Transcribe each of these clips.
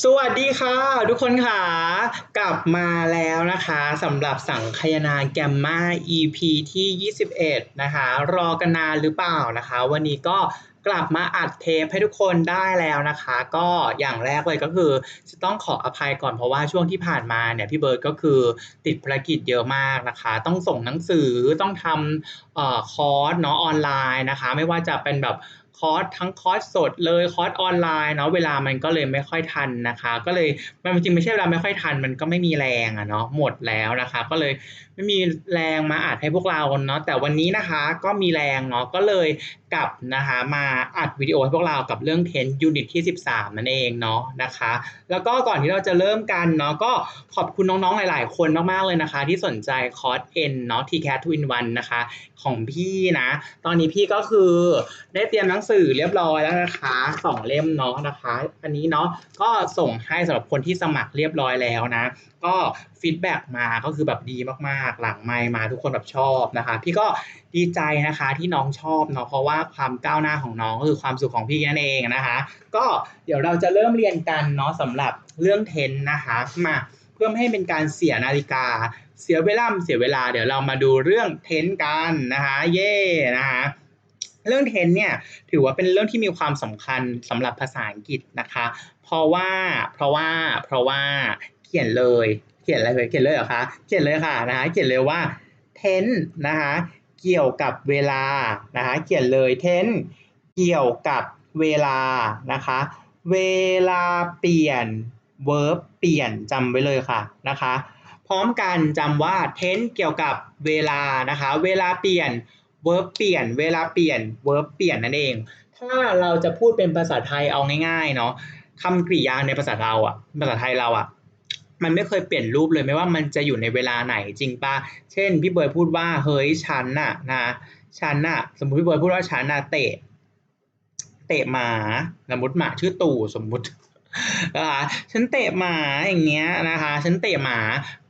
สวัสดีค่ะ ทุกคนค่ะ กลับมาแล้วนะคะสำหรับสังคายนาแกมมา EP ที่ 21 นะคะ รอกันนานหรือเปล่านะคะ วันนี้ก็กลับมาอัดเทปให้ทุกคนได้แล้วนะคะ ก็อย่างแรกเลยก็คือ จะต้องขออภัยก่อนเพราะว่าช่วงที่ผ่านมาเนี่ยพี่เบิร์ดก็คือติดภารกิจเยอะมากนะคะ ต้องส่งหนังสือต้องทำออคอร์สเนาะออนไลน์นะคะ ไม่ว่าจะเป็นแบบ คอร์สทั้งคอร์สสดเลยคอร์สออนไลน์เนาะเวลามันก็เลยไม่ค่อยทันนะคะ ก็เลยมันจริงไม่ใช่เวลาไม่ค่อยทันมันก็ไม่มีแรงอะเนาะหมดแล้วนะคะ ก็เลยไม่มีแรงมาอัดให้พวกเราเนาะแต่วันนี้นะคะก็มีแรงเนาะก็เลย กลับนะคะมาอัดวิดีโอให้พวกเรากับเรื่อง10 Unit ที่ 13 นั่นเองเนาะนะคะ แล้วก็ก่อนที่เราจะเริ่มกันเนาะก็ขอบคุณน้องๆ หลายๆ คนมากๆเลยนะคะ ที่สนใจคอร์ส N เนาะ TCAT Two in One นะคะ ของพี่นะ ตอนนี้พี่ก็คือได้เตรียมหนังสือเรียบร้อยแล้วนะคะสองเล่มเนาะนะคะ อันนี้เนาะก็ส่งให้สำหรับคนที่สมัครเรียบร้อยแล้วนะ ก็ ฟีดแบ็กมาก็คือแบบดีมากๆ หลังไมมาทุกคนแบบชอบนะคะ พี่ก็ดีใจนะคะที่น้องชอบเนาะเพราะว่าความก้าวหน้าของน้องก็คือความสุขของพี่นั่นเองนะคะ ก็เดี๋ยวเราจะเริ่มเรียนกันเนาะสำหรับเรื่องเทนนะคะมาเพื่อไม่ให้เป็นการเสียนาฬิกา เสียเวลาเสียเวลา เดี๋ยวเรามาดูเรื่องเทนกันนะคะเย่นะคะเรื่องเทนเนี่ยถือว่าเป็นเรื่องที่มีความสำคัญสำหรับภาษาอังกฤษนะคะ เพราะว่าเพราะว่าเพราะว่าเขียนเลย เขียนอะไรเลยเขียนเลยเหรอคะ เขียนเลยค่ะนะคะเขียนเลยว่า tense นะคะเกี่ยวกับเวลานะคะเขียนเลย tense เกี่ยวกับเวลานะคะ เวลาเปลี่ยน verb เปลี่ยนจำไว้เลยค่ะนะคะ พร้อมกันจำว่า tense เกี่ยวกับเวลานะคะ เวลาเปลี่ยน verb เปลี่ยน เวลาเปลี่ยน verb เปลี่ยนนั่นเอง ถ้าเราจะพูดเป็นภาษาไทยเอาง่ายๆเนาะคำกริยาในภาษาเราอะภาษาไทยเราอะ มันไม่เคยเปลี่ยนรูปเลยไม่ว่ามันจะอยู่ในเวลาไหนจริงปะเช่นพี่เบิร์ดพูดว่าเฮ้ยฉันน่ะนะฉันน่ะ สมมติพี่เบิร์ดพูดว่าฉันน่ะเตะ เตะหมาสมมติหมาชื่อตู่สมมตินะคะฉันเตะหมาอย่างเงี้ยนะคะ ฉันเตะหมา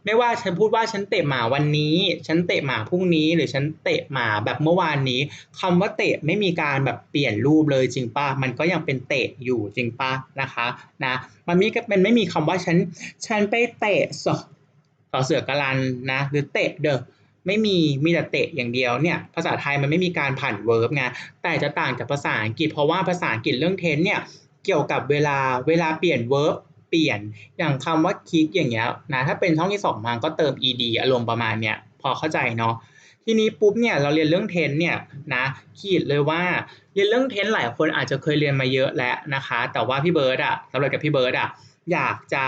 ไม่ว่าฉันพูดว่าฉันเตะหมาวันนี้ ฉันเตะหมาพรุ่งนี้ หรือฉันเตะหมาแบบเมื่อวานนี้คำว่าเตะไม่มีการแบบเปลี่ยนรูปเลยจริงป่ะมันก็ยังเป็นเตะอยู่จริงป่ะนะคะนะมันมีมันไม่มีคำว่าฉันฉันไปเตะสอสอเสือกรันนะหรือเตะเด้อไม่มีมีแต่เตะอย่างเดียวเนี่ยภาษาไทยมันไม่มีการผันเวิร์บไงแต่จะต่างจากภาษาอังกฤษเพราะว่าภาษาอังกฤษเรื่องเทนเนี่ยเกี่ยวกับเวลาเวลาเปลี่ยน verb เปลี่ยน อย่างคำว่า kick อย่างเงี้ยนะถ้าเป็นช่องที่สองมาก็เติม ed อารมณ์ประมาณเนี้ยพอเข้าใจเนาะทีนี้ปุ๊บเนี่ยเราเรียนเรื่องเทนเนี่ยนะขีดเลยว่าเรียนเรื่องเทนหลายคนอาจจะเคยเรียนมาเยอะแล้วนะคะ แต่ว่าพี่เบิร์ดอะสำหรับกับพี่เบิร์ดอะอยากจะ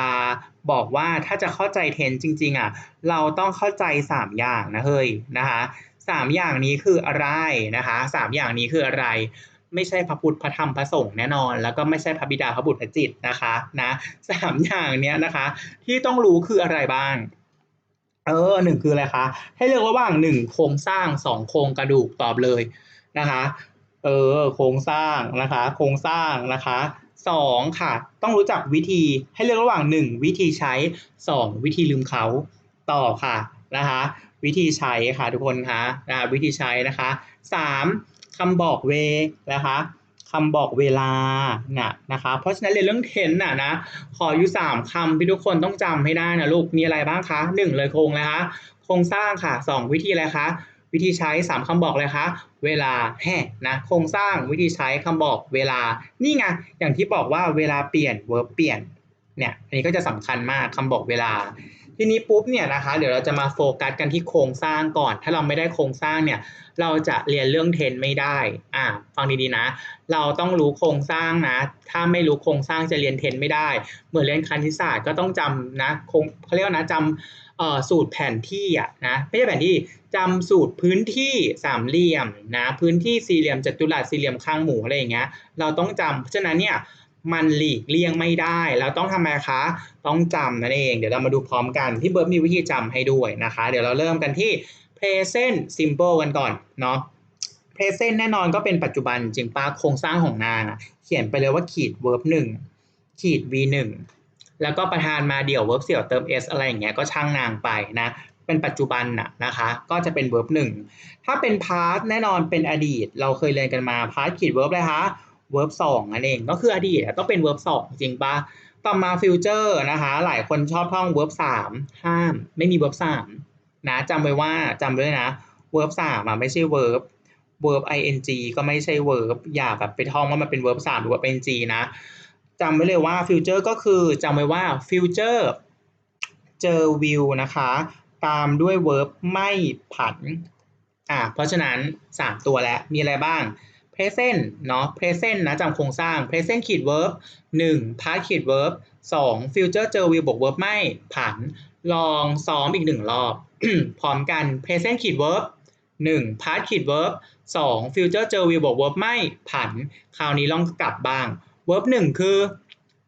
บอกว่าถ้าจะเข้าใจเทนจริงๆอะเราต้องเข้าใจ 3 อย่างนะเฮ้ยนะคะสามอย่างนี้คืออะไรนะคะสามอย่างนี้คืออะไร ไม่ใช่พระพุทธพระธรรมพระสงฆ์แน่นอน แล้วก็ไม่ใช่พระบิดาพระบุตรพระจิตนะคะนะสามอย่างเนี้ยนะคะ ที่ต้องรู้คืออะไรบ้างเออหนึ่งคืออะไรคะให้เลือกระหว่างหนึ่งโครงสร้างสองโครงกระดูกตอบเลยนะคะเออโครงสร้างนะคะ โครงสร้างนะคะสองค่ะ ต้องรู้จักวิธีให้เลือกระหว่างหนึ่งวิธีใช้สองวิธีลืมเขาตอบค่ะนะคะ วิธีใช้ค่ะทุกคนคะนะวิธีใช้นะคะสาม คำบอกเวนะคะคำบอกเวลาน่ะนะคะ เพราะฉะนั้นเรียนเรื่องเทนน่ะนะ ขออยู่สามคำที่ทุกคนต้องจำให้ได้นะลูก มีอะไรบ้างคะหนึ่งเลยโครงนะคะ โครงสร้างค่ะสองวิธีอะไรคะ วิธีใช้สามคำบอกเลยคะ เวลาแห่นะ โครงสร้างวิธีใช้คำบอกเวลา นี่ไง อย่างที่บอกว่าเวลาเปลี่ยน verb เปลี่ยน เนี่ย อันนี้ก็จะสำคัญมากคำบอกเวลา ทีนี้ปุ๊บเนี่ยนะคะ เดี๋ยวเราจะมาโฟกัสกันที่โครงสร้างก่อน ถ้าเราไม่ได้โครงสร้างเนี่ย เราจะเรียนเรื่องเทนไม่ได้ อ่า ฟังดีๆนะ เราต้องรู้โครงสร้างนะ ถ้าไม่รู้โครงสร้างจะเรียนเทนไม่ได้ เหมือนเรียนคณิตศาสตร์ก็ต้องจำนะคงเขาเรียกนะจำเอ่อสูตรแผนที่อะนะ ไม่ใช่แผนที่จำสูตรพื้นที่สามเหลี่ยมนะ พื้นที่สี่เหลี่ยมจัตุรัสสี่เหลี่ยมข้างหมูอะไรอย่างเงี้ย เราต้องจำเพราะฉะนั้นเนี่ย มันหลีกเลี่ยงไม่ได้เราต้องทำไงคะ ต้องจำนั่นเองเดี๋ยวเรามาดูพร้อมกันพี่เบิร์ดมีวิธีจำให้ด้วยนะคะ เดี๋ยวเราเริ่มกันที่ present simple กันก่อนเนาะ present แน่นอนก็เป็นปัจจุบันจริงป้าโครงสร้างของนางเขียนไปเลยว่าขีด verb หนึ่งขีด v หนึ่งแล้วก็ประธานมาเดี่ยว verb เสี่ยวเติม s อะไรอย่างเงี้ยก็ช่างนางไปนะเป็นปัจจุบันน่ะนะคะก็จะเป็น verb หนึ่งถ้าเป็น past แน่นอนเป็นอดีต เราเคยเรียนกันมา past ขีด verb เลยคะ verb สองนั่นเองก็คืออดีตต้องเป็น verb สองจริงปะต่อมาฟิวเจอร์นะคะ หลายคนชอบท่อง verb สามห้าม ไม่มี verb สามนะจำไว้ว่าจำไว้เลยนะ verb สามอะไม่ใช่ verb verb ing ก็ไม่ใช่ verb อย่าแบบไปท่องว่ามันเป็น verb สามหรือว่าเป็น ing นะจำไว้เลยว่า future ก็คือจำไว้ว่า future เจอ will นะคะ ตามด้วย verb ไม่ผันอะเพราะฉะนั้น 3 ตัวแล้วมีอะไรบ้าง present เนาะ present นะจำโครงสร้าง present ขีด verb 1 past ขีด verb 2 future เจอ will บวก verb ไม่ผัน ลองซ้อมอีกหนึ่งรอบ พร้อมกัน present ขีด verb 1 past ขีด verb 2 future เจอ will บวก verb ไม่ผัน คราวนี้ลองกลับบ้าง verb 1 คือ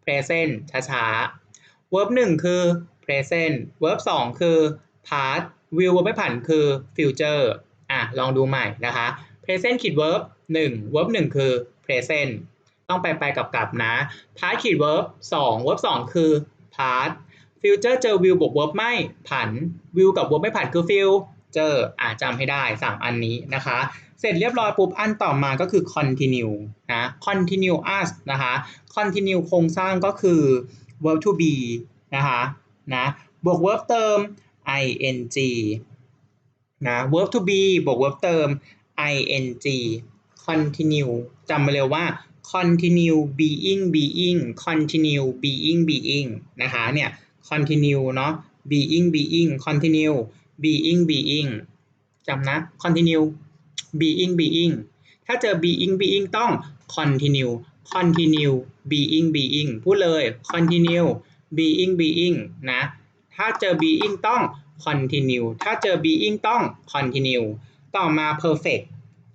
present ช้าๆ verb 1 คือ present verb 2 คือ past will ไม่ผันคือ future อะลองดูใหม่นะคะ present ขีด verb 1 verb 1 คือ present ต้องไปไปกับกลับนะ past ขีด verb 2 verb 2 คือ past future เจอ will บวก verb ไม่ผัน will กับ verb ไม่ผันคือ future อะจำให้ได้ 3 อันนี้นะคะ เสร็จเรียบร้อยปุ๊บอันต่อมาก็คือ continue นะ continuous นะคะ continue โครงสร้างก็คือ verb to be นะคะนะบวก verb เติม ing นะ verb to be บวก verb เติม ing continue จำไปเลยว่า continue being being continue being being นะคะเนี่ย continue เนาะ being being continue being being จำนะ continue being being ถ้าเจอ being being ต้อง continue continue being being พูดเลย continue being being นะ ถ้าเจอ being ต้อง continue ถ้าเจอ being ต้อง continue ต่อมา perfect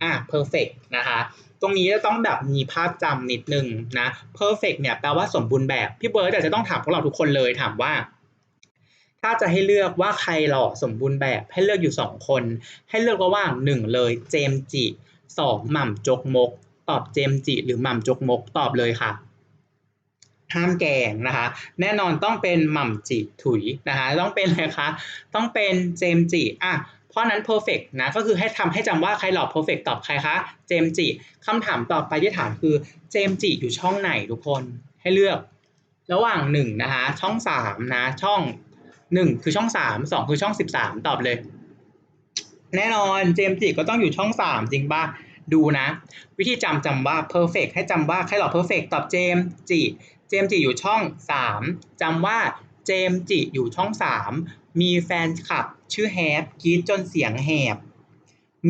อะ perfect นะคะตรงนี้จะต้องแบบมีภาพจำนิดนึงนะ perfect เนี่ยแปลว่าสมบูรณ์แบบ พี่เบิร์ดจะต้องถามพวกเราทุกคนเลยถามว่า ถ้าจะให้เลือกว่าใครหล่อสมบูรณ์แบบให้เลือกอยู่สองคน ให้เลือกระหว่างหนึ่งเลยเจมจิสองหม่ำจกมก ตอบเจมจิ หรือหม่ำจกมกตอบเลยค่ะห้ามแกงนะคะ แน่นอนต้องเป็นหม่ำจิถุยนะคะ ต้องเป็นอะไรคะ ต้องเป็นเจมจิอะ เพราะนั้น perfect นะก็คือให้ทำให้จำว่าใครหล่อ perfect ตอบใครคะเจมจิคำถามต่อไปที่ถามคือเจมจิอยู่ช่องไหนทุกคนให้เลือก ระหว่างหนึ่งนะคะช่องสามนะช่องหนึ่งคือช่องสามสองคือช่องสิบสามตอบเลย แน่นอนเจมจิก็ต้องอยู่ช่องสามจริงป่ะดูนะ วิธีจำจำว่า perfect ให้จำว่าใครหล่อ perfect ตอบเจมจิเจมจิอยู่ช่องสามจำว่าเจมจิอยู่ช่องสา มีแฟนคลับชื่อแฮปกรีดจนเสียงแหบ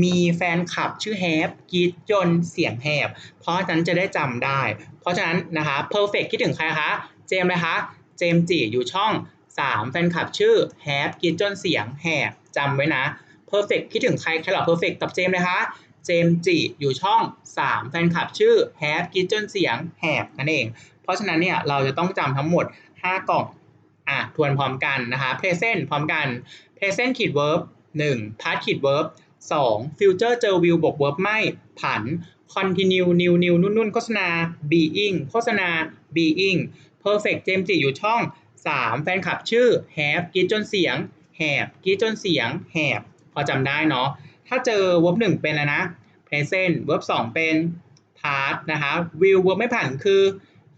มีแฟนคลับชื่อแฮปกรีดจนเสียงแหบ เพราะฉะนั้นจะได้จำได้ เพราะฉะนั้นนะคะ perfect คิดถึงใครคะ เจมเลยคะ เจมจิอยู่ช่อง 3 แฟนคลับชื่อแฮปกรีดจนเสียงแหบจำไว้นะ perfect คิดถึงใครใครหรอ perfect ตอบเจมเลยคะ เจมจิอยู่ช่อง 3 แฟนคลับชื่อแฮปกรีดจนเสียงแหบนั่นเอง เพราะฉะนั้นเนี่ยเราจะต้องจำทั้งหมด 5 กล่อง อะทวนพร้อมกันนะคะ present พร้อมกัน present ขีด verb 1 past ขีด verb 2 future เจอ will บวก verb ไม่ ผัน continue new new นุ่นนุ่นโฆษณา being โฆษณา being perfect เจมจิอยู่ช่อง 3 แฟนคลับชื่อ have กีดจนเสียง have กีดจนเสียง have พอจำได้เนาะ ถ้าเจอ verb 1 เป็นอะไรนะ present verb 2 เป็น past นะคะ will verb ไม่ผันคือ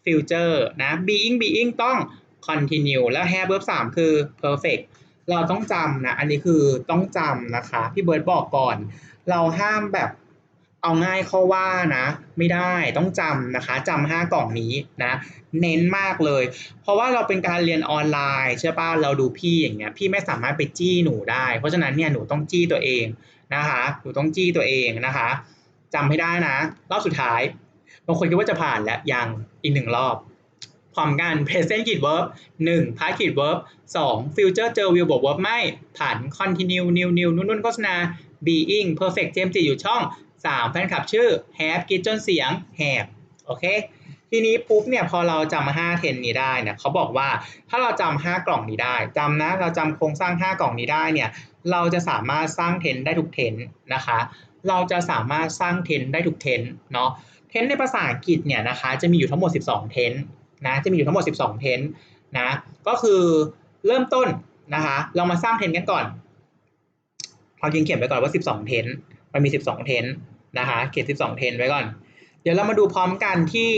future นะ being being ต้อง continue แล้ว have verb 3 คือ perfect เราต้องจำนะ อันนี้คือต้องจำนะคะ พี่เบิร์ดบอกก่อน เราห้ามแบบเอาง่ายข้าว่านะ ไม่ได้ต้องจำนะคะจำห้ากล่องนี้นะ เน้นมากเลย เพราะว่าเราเป็นการเรียนออนไลน์ใช่ป่ะเราดูพี่อย่างเงี้ยพี่ไม่สามารถไปจี้หนูได้ เพราะฉะนั้นเนี่ยหนูต้องจี้ตัวเองนะคะหนูต้องจี้ตัวเองนะคะจำให้ได้นะ รอบสุดท้ายบางคนคิดว่าจะผ่านแล้วยังอีกหนึ่งรอบ พร้อมกัน present ขีด verb 1 past ขีด verb 2 future เจอ will บวก verb ไม่ผัน continue new new นุ่นนุ่นโฆษณา being perfect เจมส์จิอยู่ช่อง 3 แฟนคลับชื่อ have กิดจนเสียง have โอเค ทีนี้ปุ๊บเนี่ยพอเราจำ5เทนนี้ได้เนี่ยเขาบอกว่าถ้าเราจำ5กล่องนี้ได้จำนะเราจำโครงสร้าง 5 กล่องนี้ได้เนี่ยเราจะสามารถสร้างเทนได้ทุกเทนนะคะ เราจะสามารถสร้างเทนได้ทุกเทนเนาะเทนในภาษาอังกฤษเนี่ยนะคะจะมีอยู่ทั้งหมด 12 เทน นะจะมีอยู่ทั้งหมด 12 เทนนะก็คือเริ่มต้นนะคะเรามาสร้างเทนกันก่อนเรายิงเขียนไปก่อนว่า 12 เทนมันมี 12 เทนนะคะเขียน 12 เทนไว้ก่อน เดี๋ยวเรามาดูพร้อมกันที่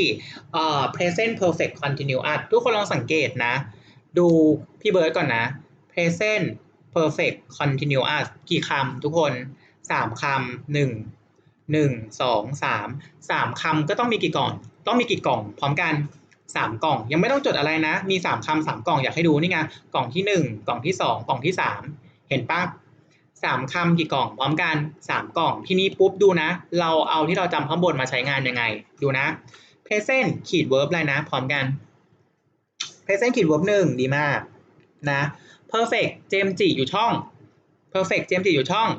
เอ่อ present perfect continuous ทุกคนลองสังเกตนะ ดูพี่เบิร์ดก่อนนะ present perfect continuous กี่คำทุกคนสามคำหนึ่งหนึ่งสองสามสามคำก็ต้องมีกี่กล่อง ต้องมีกี่กล่องพร้อมกัน สามกล่อง ยังไม่ต้องจดอะไรนะ มีสามคำสามกล่องอยากให้ดูนี่ไงกล่องที่หนึ่งกล่องที่สองกล่องที่สามเห็นปะสามคำกี่กล่องพร้อมกันสามกล่องที่นี้ปุ๊บดูนะ เราเอาที่เราจำข้างบนมาใช้งานยังไง ดูนะ present ขีด verb อะไรนะ พร้อมกัน present ขีด verb หนึ่งดีมากนะ perfect เจมจิอยู่ช่อง perfect เจมจิอยู่ช่อง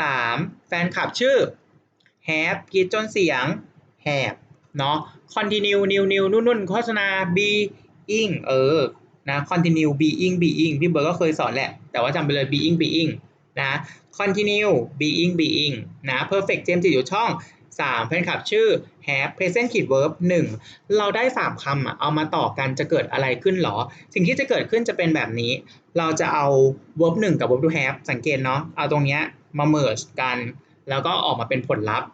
สามแฟนคลับชื่อ have กรีดจนเสียง have เนาะ continue new new นุ่นนุ่นโฆษณา being เออนะ continue being being พี่เบิร์ดก็เคยสอนแหละ แต่ว่าจำไปเลย being being นะ continue being being นะ perfect เจมส์จิอยู่ช่อง 3 แฟนคลับชื่อ have present ขีด verb 1 เราได้ 3คำอะเอามาต่อกันจะเกิดอะไรขึ้นหรอ สิ่งที่จะเกิดขึ้นจะเป็นแบบนี้ เราจะเอา verb 1 กับ verb to have สังเกตเนาะเอาตรงเนี้ยมา merge กัน แล้วก็ออกมาเป็นผลลัพธ์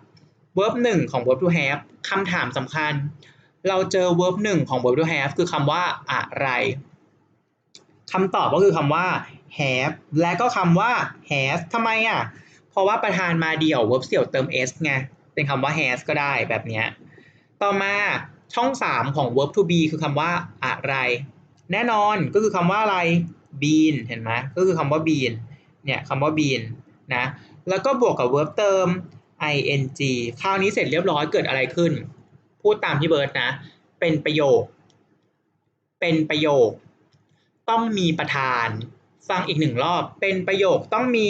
verb 1 ของ verb to have คำถามสำคัญ เราเจอ verb 1ของ verb to have คือคำว่าอะไรคำตอบก็คือคำว่า have และก็คำว่า has ทำไมอะ เพราะว่าประธานมาเดี่ยว verb เสี่ยวเติม s ไง เป็นคำว่า has ก็ได้แบบเนี้ย ต่อมาช่อง 3 ของ verb to be คือคำว่าอะไร แน่นอนก็คือคำว่าอะไร been เห็นไหมก็คือคำว่า been เนี่ยคำว่า been นะ แล้วก็บวกกับ verb เติม ing คราวนี้เสร็จเรียบร้อยเกิดอะไรขึ้น พูดตามพี่เบิร์ดนะ เป็นประโยค เป็นประโยค ต้องมีประธาน ฟังอีกหนึ่งรอบ เป็นประโยคต้องมี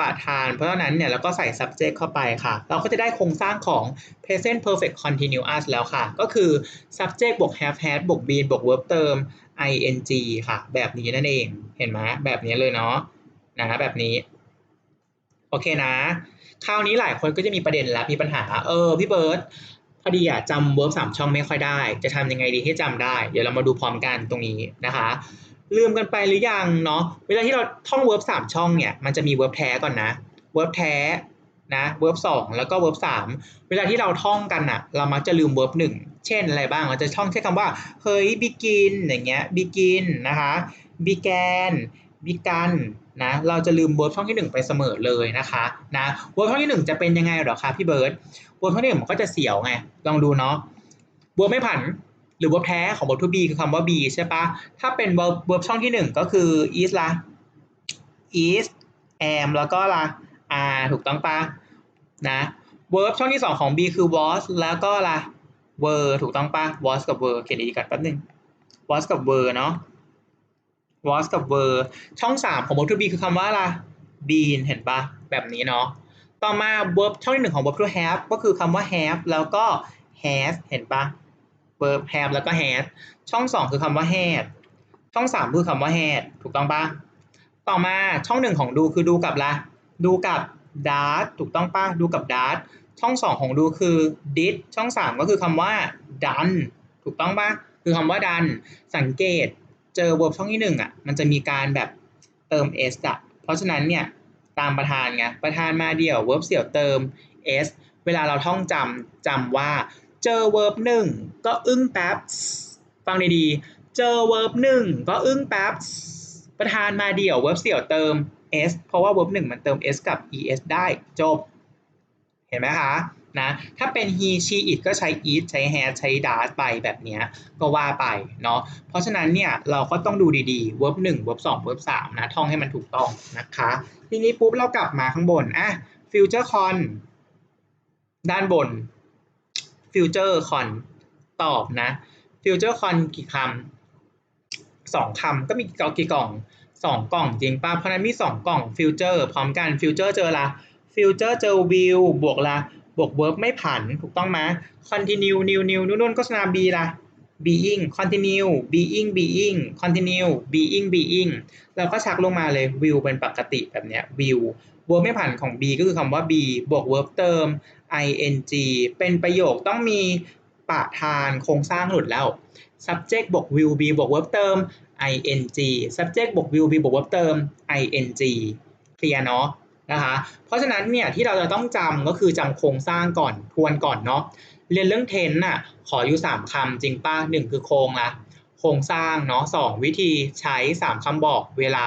ประธาน เพราะฉะนั้นเนี่ยเราก็ใส่ subject เข้าไปค่ะ เราก็จะได้โครงสร้างของ present perfect continuous แล้วค่ะ ก็คือ subject บวก have had บวก been บวก verb เติม ing ค่ะ แบบนี้นั่นเอง เห็นไหมแบบนี้เลยเนาะ นะแบบนี้ โอเคนะ คราวนี้หลายคนก็จะมีประเด็นแล้วมีปัญหา เออพี่เบิร์ตพอดีอะจำ verb สามช่องไม่ค่อยได้ จะทำยังไงดีให้จำได้ เดี๋ยวเรามาดูพร้อมกันตรงนี้นะคะ ลืมกันไปหรือยังเนาะเวลาที่เราท่อง verb สามช่องเนี่ยมันจะมี verb แท้ก่อนนะ verb แท้นะ verb สองแล้วก็ verb สามเวลาที่เราท่องกันอะเรามักจะลืม verb หนึ่งเช่นอะไรบ้างเราจะท่องแค่คำว่าเฮ้ย begin อย่างเงี้ย begin นะคะ began begun นะเราจะลืม verb ช่องที่หนึ่งไปเสมอเลยนะคะนะ verb ช่องที่หนึ่งจะเป็นยังไงหรอคะพี่เบิร์ต verb ช่องที่หนึ่งมันก็จะเสียวไงลองดูเนาะ verb ไม่ผันหรือ verb แท้ของ verb to be คือคำว่า be ใช่ปะถ้าเป็น verb verb ช่องที่หนึ่งก็คือ is ละ is am แล้วก็ละ are ถูกต้องปะนะ verb ช่องที่สองของ be คือ was แล้วก็ละ were ถูกต้องปะ was กับ were เขียนดีกันแป๊บนึง was กับ were เนาะ was กับ were ช่องสามของ verb to be คือคำว่าอะไร been เห็นปะแบบนี้เนาะต่อมา verb ช่องที่หนึ่งของ verb to have ก็คือคำว่า have แล้วก็ has เห็นปะ verb have แล้วก็ has ช่องสองคือคำว่า had ช่องสามคือคำว่า had ถูกต้องปะต่อมาช่องหนึ่งของดูคือดูกับละดูกับ dart ถูกต้องปะดูกับ dart ช่องสองของดูคือ did ช่องสามก็คือคำว่า done ถูกต้องปะคือคำว่า done สังเกต เจอ verb ช่องที่หนึ่งอะมันจะมีการแบบเติม s อะเพราะฉะนั้นเนี่ยตามประธานไงประธานมาเดี่ยว verb เสี่ยวเติม s เวลาเราท่องจำจำว่า เจอ verb หนึ่งก็อึ้งแป๊บฟังดีๆ เจอ verb หนึ่งก็อึ้งแป๊บประธานมาเดี่ยว verb เสี่ยวเติม s เพราะว่า verb หนึ่งมันเติม s กับ es ได้จบ เห็นไหมคะ นะ ถ้าเป็น he she it ก็ใช้ it ใช้ has ใช้ does ไปแบบนี้ก็ว่าไปเนาะ เพราะฉะนั้นเนี่ยเราก็ต้องดูดีๆ verb 1 verb 2 verb 3นะ ท่องให้มันถูกต้องนะคะ ทีนี้ปุ๊บเรากลับมาข้างบนอะ future con ด้านบน future con ตอบนะ future con กี่คำสองคำก็มีกี่กล่องกี่กล่องสองกล่องจริงป่ะ เพราะนั้นมีสองกล่อง future พร้อมกัน future เจอละ future เจอ will บวกละ วก verb ไม่ผันถูกต้องไหม continue new new นู่นนู่นโฆษณา be ละ being continue being being continue being being เราก็ชักลงมาเลย will เป็นปกติแบบเนี้ย will verb ไม่ผันของ be ก็คือคำว่า be บวก verb เติม ing เป็นประโยคต้องมีปะธานโครงสร้างหลุดแล้ว subject บวก will be บวก verb เติม ing subject บวก will be บวก verb เติม ing เคลียร์เนาะ นะคะเพราะฉะนั้นเนี่ยที่เราจะต้องจำก็คือจำโครงสร้างก่อนทวนก่อนเนาะเรียนเรื่องเทนน่ะขออยู่สามคำจริงป้าหนึ่งคือโครงละโครงสร้างเนาะสองวิธีใช้สามคำบอกเวลา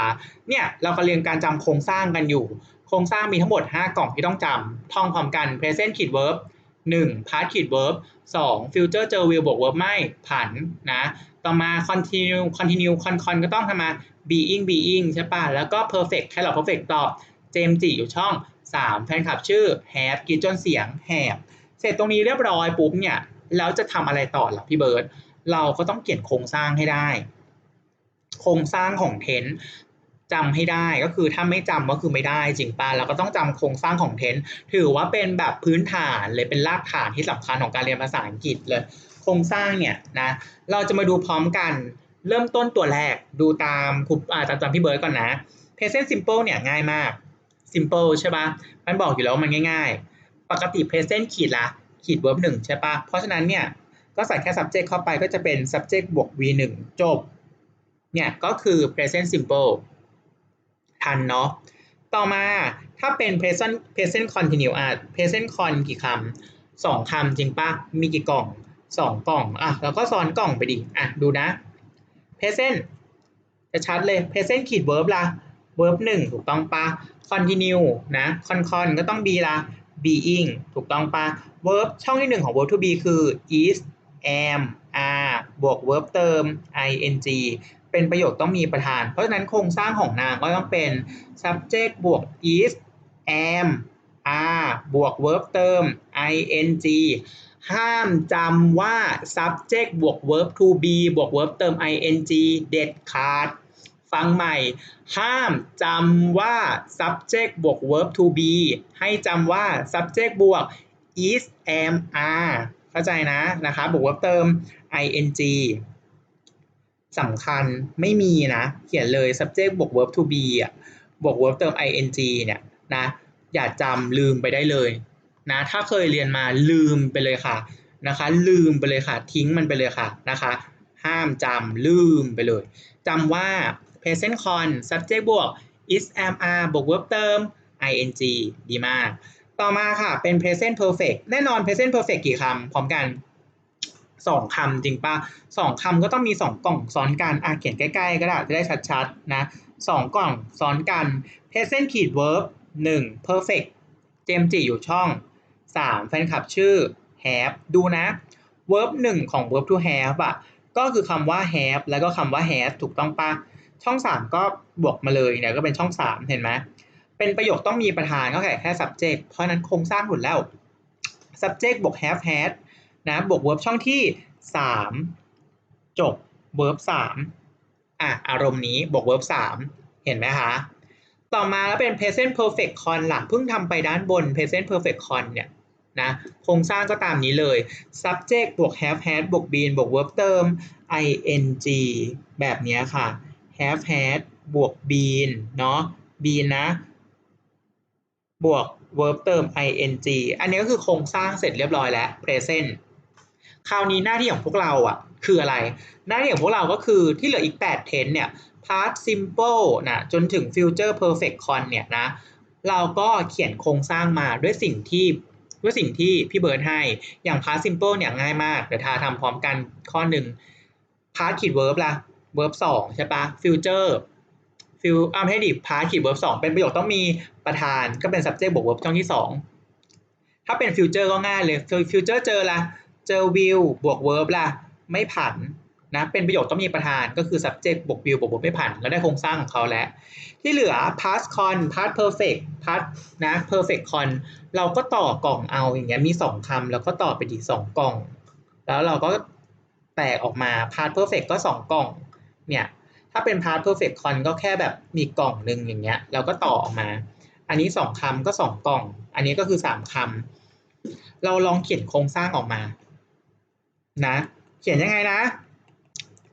เนี่ยเราก็เรียนการจำโครงสร้างกันอยู่ โครงสร้างมีทั้งหมด 5 กล่องที่ต้องจำท่องพร้อมกัน present ขีด verb 1 past ขีด verb 2 future เจอ will บวก verb ไม่ผันนะต่อมา continue continue con con ก็ต้องทำมา being being ใช่ป่ะ แล้วก็ perfect แค่เรา perfect ตอบ เจมจิอยู่ช่อง 3 แฟนคลับชื่อ have กินจนเสียง have เสร็จตรงนี้เรียบร้อยปุ๊บเนี่ยแล้วจะทำอะไรต่อล่ะพี่เบิร์ตเราก็ต้องเขียนโครงสร้างให้ได้ โครงสร้างของเทนจำให้ได้ก็คือถ้าไม่จำก็คือไม่ได้จริงป่ะเราก็ต้องจำโครงสร้างของเทนถือว่าเป็นแบบพื้นฐานเลยเป็นรากฐานที่สำคัญของการเรียนภาษาอังกฤษเลย โครงสร้างเนี่ยนะเราจะมาดูพร้อมกัน เริ่มต้นตัวแรกดูตามครูอาตามตามพี่เบิร์ดก่อนนะ present simple เนี่ยง่ายมาก simple ใช่ปะมันบอกอยู่แล้วมันง่าย ๆ ปกติ present ขีดละขีด verb หนึ่งใช่ปะเพราะฉะนั้นเนี่ยก็ใส่แค่ subject เข้าไปก็จะเป็น subject บวก v 1จบ เนี่ยก็คือ present simple ทันเนาะ ต่อมาถ้าเป็น present present continue อะ present con กี่คำสองคำจริงปะมีกี่กล่องสองกล่องอะเราก็ซ้อนกล่องไปดิอะดูนะ present จะชัดเลย present ขีด verb ละ verb หนึ่งถูกต้องปะ continue นะ con con ก็ต้อง be ละ being ถูกต้องปะ verb ช่องที่หนึ่งของ verb to be คือ is am are บวก verb เติม ing เป็นประโยคต้องมีประธาน เพราะฉะนั้นโครงสร้างของนางก็ต้องเป็น subject บวก is am are บวก verb เติม ing ห้ามจำว่า subject บวก verb to be บวก verb เติม ing เด็ดขาด ฟังใหม่ ห้ามจำว่า subject บวก verb to be ให้จำว่า subject บวก is am are เข้าใจนะนะครับบวก verb เติม ing สำคัญไม่มีนะ เขียนเลย subject บวก verb to be อะบวก verb เติม ing เนี่ยนะอย่าจำลืมไปได้เลยนะถ้าเคยเรียนมาลืมไปเลยค่ะนะคะ ลืมไปเลยค่ะ ทิ้งมันไปเลยค่ะนะคะ ห้ามจำลืมไปเลยจำว่า present con subject บวก is am are บวก verb เติม ing ดีมาก ต่อมาค่ะ เป็น present perfect แน่นอน present perfect กี่คำพร้อมกันสองคำจริงปะสองคำก็ต้องมีสองกล่องซ้อนกันอะเขียนใกล้ๆ ก็ได้จะได้ชัดๆนะสองกล่องซ้อนกัน present ขีด verb หนึ่ง perfect เจมจิอยู่ช่อง 3 แฟนคลับชื่อ have ดูนะ verb 1 ของ verb to have อะ ก็คือคำว่า have แล้วก็คำว่า has ถูกต้องปะ ช่อง3ก็บวกมาเลยเนี่ยก็เป็นช่อง3เห็นไหมเป็นประโยคต้องมีประธานก็แค่แค่ subject เพราะนั้นโครงสร้างหมดแล้ว subject บวก have had นะบวก verb ช่องที่3จบ verb 3อะอารมณ์นี้บวก verb 3เห็นไหมคะต่อมาแล้วเป็น present perfect con หลักเพิ่งทำไปด้านบน present perfect con เนี่ยนะโครงสร้างก็ตามนี้เลย subject บวก have had บวก been บวก verb เติม ing แบบนี้ค่ะ have had บวก been เนาะ been นะ บวก verb เติม ing อันนี้ก็คือโครงสร้างเสร็จเรียบร้อยแล้ว present คราวนี้หน้าที่ของพวกเราอะ คืออะไร หน้าที่ของพวกเราก็คือที่เหลืออีก 8 tense เนี่ย past simple นะจนถึง future perfect con เนี่ยนะ เราก็เขียนโครงสร้างมาด้วยสิ่งที่ด้วยสิ่งที่พี่เบิร์ดให้ อย่าง past simple เนี่ยง่ายมาก เดี๋ยวทาทำพร้อมกันข้อหนึ่ง past ขีด verb ละ verb 2ใช่ปะ future ฟิลอ่าให้ดิ past ขีด verb 2เป็นประโยคต้องมีประธานก็เป็น subject บวก verb ช่องที่2ถ้าเป็น future ก็ง่ายเลย future เจอละเจอ will บวก verb ละไม่ผันนะเป็นประโยคต้องมีประธานก็คือ subject บวก will บวก verb ไม่ผันแล้วได้โครงสร้างของเขาแล้ว ที่เหลือ past con past perfect past นะ perfect con เราก็ต่อกล่องเอาอย่างเงี้ยมี 2คำแล้วก็ต่อไปดี2กล่อง แล้วเราก็แตกออกมา past perfect ก็ 2 กล่อง เนี่ยถ้าเป็น past perfect con ก็แค่แบบมีกล่องหนึ่งอย่างเงี้ยเราก็ต่อออกมา อันนี้2คำก็2กล่อง อันนี้ก็คือ3คำเราลองเขียนโครงสร้างออกมา นะ เขียนยังไงนะ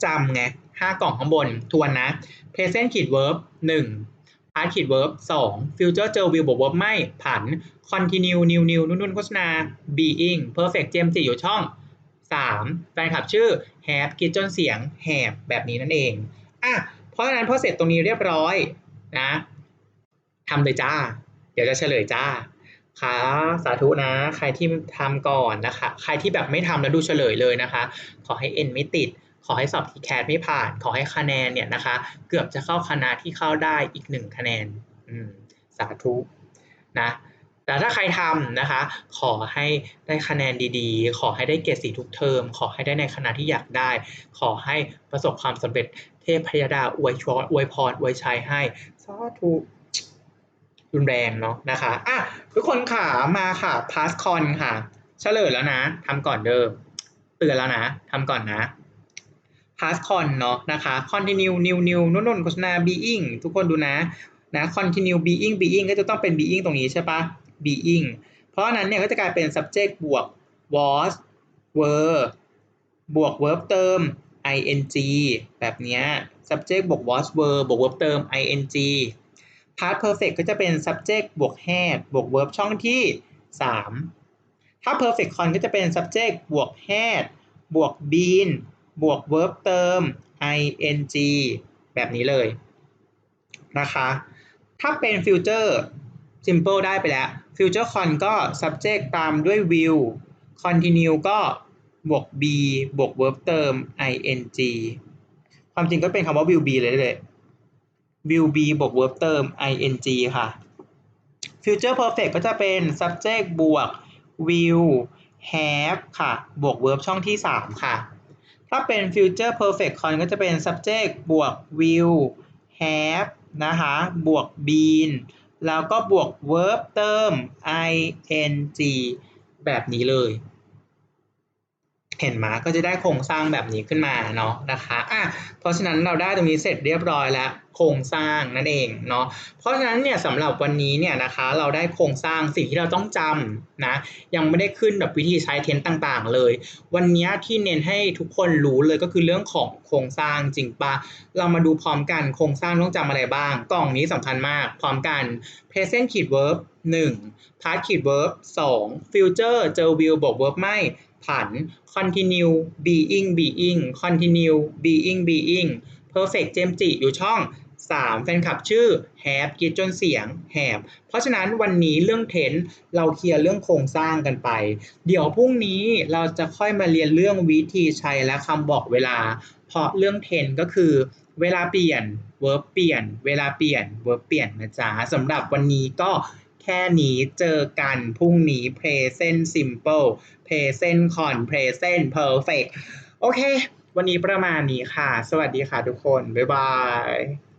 จำไงห้ากล่องข้างบนทวนนะ present ขีด verb หนึ่ง past ขีด verb สอง future เจอ will บวก verb ไม่ผัน continue new new นุ่นนุ่นโฆษณา being perfect เจมส์จิอยู่ช่องสามแฟนคลับชื่อ have กิดจนเสียง have แบบนี้นั่นเองอะเพราะฉะนั้นพอเสร็จตรงนี้เรียบร้อยนะทำเลยจ้า เดี๋ยวจะเฉลยจ้าค่ะสาธุนะ ใครที่ทำก่อนนะคะ ใครที่แบบไม่ทำแล้วดูเฉลยเลยนะคะ ขอให้เอ็นไม่ติด ขอให้สอบทีแคสไม่ผ่าน ขอให้คะแนนเนี่ยนะคะ เกือบจะเข้าคณะที่เข้าได้อีกหนึ่งคะแนนสาธุนะ แต่ถ้าใครทำนะคะ ขอให้ได้คะแนนดีๆ ขอให้ได้เกรดสีทุกเทอม ขอให้ได้ในคณะที่อยากได้ ขอให้ประสบความสำเร็จเทพพยดาอวยชรอวยพรอวยชัยให้สาธุรุนแรงเนาะนะคะอะทุกคนค่ะมาค่ะพาสคอนค่ะเฉลยแล้วนะทำก่อนเดิมเตือนแล้วนะทำก่อนนะพาสคอนเนาะนะคะ continue new new นุ่นนุ่นโฆษณา being ทุกคนดูนะนะ continue being being ก็จะต้องเป็น being ตรงนี้ใช่ปะ being เพราะนั้นเนี่ยก็จะกลายเป็น subject บวก was were บวก verb เติม ing แบบเนี้ย subject บวก was were บวก verb เติม ing past perfect ก็จะเป็น subject บวก had บวก verb ช่องที่ 3 ถ้า perfect con ก็จะเป็น subject บวก had บวก been บวก verb เติม ing แบบนี้เลยนะคะ ถ้าเป็น future simple ได้ไปแล้ว future con ก็ subject ตามด้วย will continue ก็บวก be บวก verb เติม ing ความจริงก็เป็นคำว่า will be เลยเลย will be บวก verb เติม ing ค่ะ future perfect ก็จะเป็น subject บวก will have ค่ะ บวก verb ช่องที่ 3 ค่ะ ถ้าเป็น future perfect con ก็จะเป็น subject บวก will have นะคะ บวก been แล้วก็บวก verb เติม ing แบบนี้เลย เห็นไหมก็จะได้โครงสร้างแบบนี้ขึ้นมาเนาะนะคะอะเพราะฉะนั้นเราได้ตรงนี้เสร็จเรียบร้อยแล้วโครงสร้างนั่นเองเนาะเพราะฉะนั้นเนี่ยสำหรับวันนี้เนี่ยนะคะเราได้โครงสร้างสิ่งที่เราต้องจำนะยังไม่ได้ขึ้นแบบวิธีใช้เทนต์ต่างๆ เลย วันนี้ที่เน้นให้ทุกคนรู้เลยก็คือเรื่องของโครงสร้างจริงปะเรามาดูพร้อมกันโครงสร้างต้องจำอะไรบ้าง กล่องนี้สำคัญมาก พร้อมกัน present ขีด verb 1 past ขีด verb 2 future เจอ will บวก verb ไม่ผัน continue being being continue being being perfect เจมจิอยู่ช่อง 3 แฟนคลับชื่อ have กรีดจนเสียง have เพราะฉะนั้นวันนี้เรื่องเทนเราเคลียร์เรื่องโครงสร้างกันไป เดี๋ยวพรุ่งนี้เราจะค่อยมาเรียนเรื่องวิธีใช้และคำบอกเวลา เพราะเรื่องเทนก็คือ เวลาเปลี่ยน verb เปลี่ยน เวลาเปลี่ยน verb เปลี่ยนนะจ๊ะสำหรับวันนี้ก็แค่นี้เจอกันพรุ่งนี้ present simple present con present perfect โอเค วันนี้ประมาณนี้ค่ะ สวัสดีค่ะทุกคน บ๊ายบาย